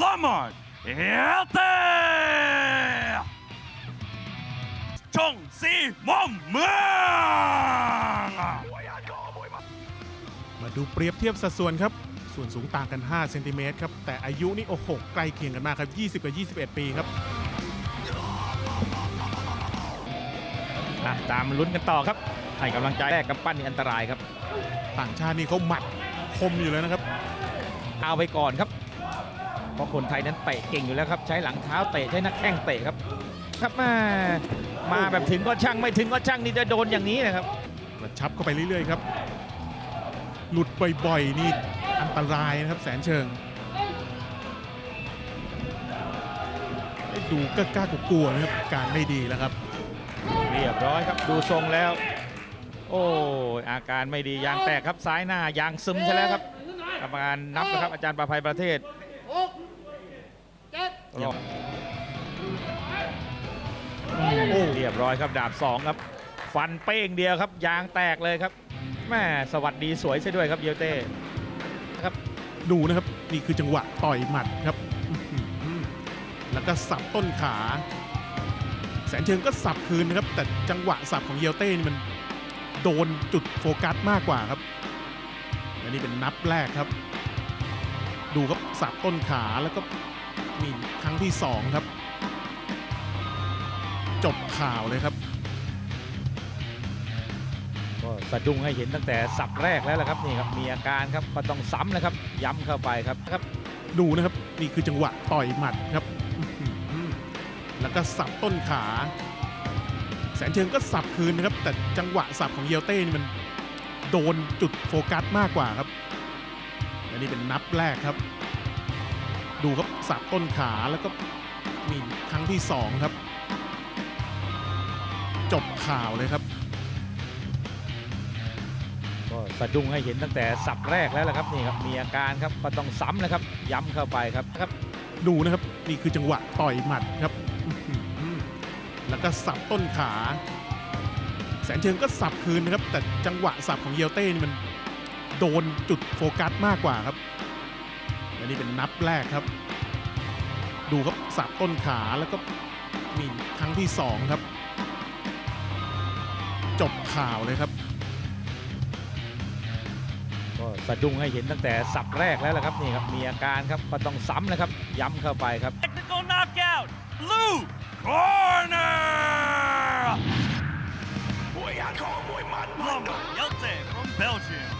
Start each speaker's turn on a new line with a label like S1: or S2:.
S1: Lamar Helte ช่องสีม่อมเมือง
S2: มาดูเปรียบเทียบสัดส่วนครับ ส่วนสูงต่างกัน 5 เซนติเมตรครับ แต่อายุนี่โอ้โหใกล้เคียงกันมากครับ 20 กับ 21 ปีครับ
S3: อะตามลุ้นกันต่อครับ ให้กำลังใจแรกกับปั้นนี่อันตรายครับ
S2: ต่างชาตินี่เขาหมัดคมอยู่แล้วนะครับ
S3: เอาไปก่อนครับ เพราะคนไทยนั้นเตะเก่งอยู่แล้วครับ ใช้หลังเท้าเตะใช้นักแข้งเตะครับ ครับมามาแบบถึงก็ช่างไม่ถึงก็ช่างนี่จะโดนอย่างนี้นะครับ
S2: กระชับเข้าไปเรื่อยๆครับ หลุดบ่อยๆนี่อันตรายนะครับแสนเชิงได้ดูกล้าๆกลัวๆนะครับการไม่ดีแล้วครับ
S3: เรียบร้อยครับดูทรงแล้ว โอ้ยอาการไม่ดียางแตกครับซ้ายหน้ายางซึมใช่แล้วครับกรรมการนับนะครับอาจารย์ประภัยประเทศรอบ
S2: โอ้
S3: เรียบร้อยครับดาบสองครับ ฟันเป้งเดียวครับ ยางแตกเลยครับแม่สวัสดีสวยซะด้วยครับเยลเต้
S2: ดูนะครับนี่คือจังหวะต่อยหมัดครับอื้อหือแล้วก็สับต้นขา แสนเชิงก็สับคืนนะครับ แต่จังหวะสับของเยลเต้นี่มันโดนจุดโฟกัสมากกว่าครับและนี่เป็นนับแรกครับ ดูครับสับต้นขาแล้วก็ นี่ครั้งที่สองครับ จบข่าวเลยครับ
S3: ก็สะดุ้งให้เห็นตั้งแต่สับแรกแล้วละครับนี่ครับมีอาการครับก็ต้องซ้ำนะครับ ย้ำเข้าไปครับครับ
S2: ดูนะครับ นี่คือจังหวะต่อยหมัดครับอื้อหือแล้วก็สับต้นขา แสนเชิงก็สับคืนนะครับ แต่จังหวะสับของเยลเต้นี่มันโดนจุดโฟกัสมากกว่าครับและนี่เป็นนับแรกครับ ดูครับสับต้นขาแล้วก็นี่ครั้งที่สองครับ จบข่าวเลยครับ
S3: ก็สะดุ้งให้เห็นตั้งแต่สับแรกแล้วละครับนี่ครับมีอาการครับก็ต้องซ้ำนะครับ ย้ำเข้าไปครับครับ
S2: ดูนะครับนี่คือจังหวะต่อยหมัดครับอื้อหือแล้วก็สับต้นขา แสนเชิงก็สับคืนนะครับ แต่จังหวะสับของเยลเต้นี่มันโดนจุดโฟกัสมากกว่าครับ และนี่เป็นนับแรกครับ ดูครับสับต้นขาแล้วก็นี่ครั้งที่สองครับ จบข่าวเลยครับ
S3: ก็สะดุ้งให้เห็นตั้งแต่สับแรกแล้วละครับนี่ครับมีอาการครับก็ต้องซ้ำนะครับ ย้ำเข้าไปครับ
S1: Technical knockout Blue Corner Lamar Helte from Belgium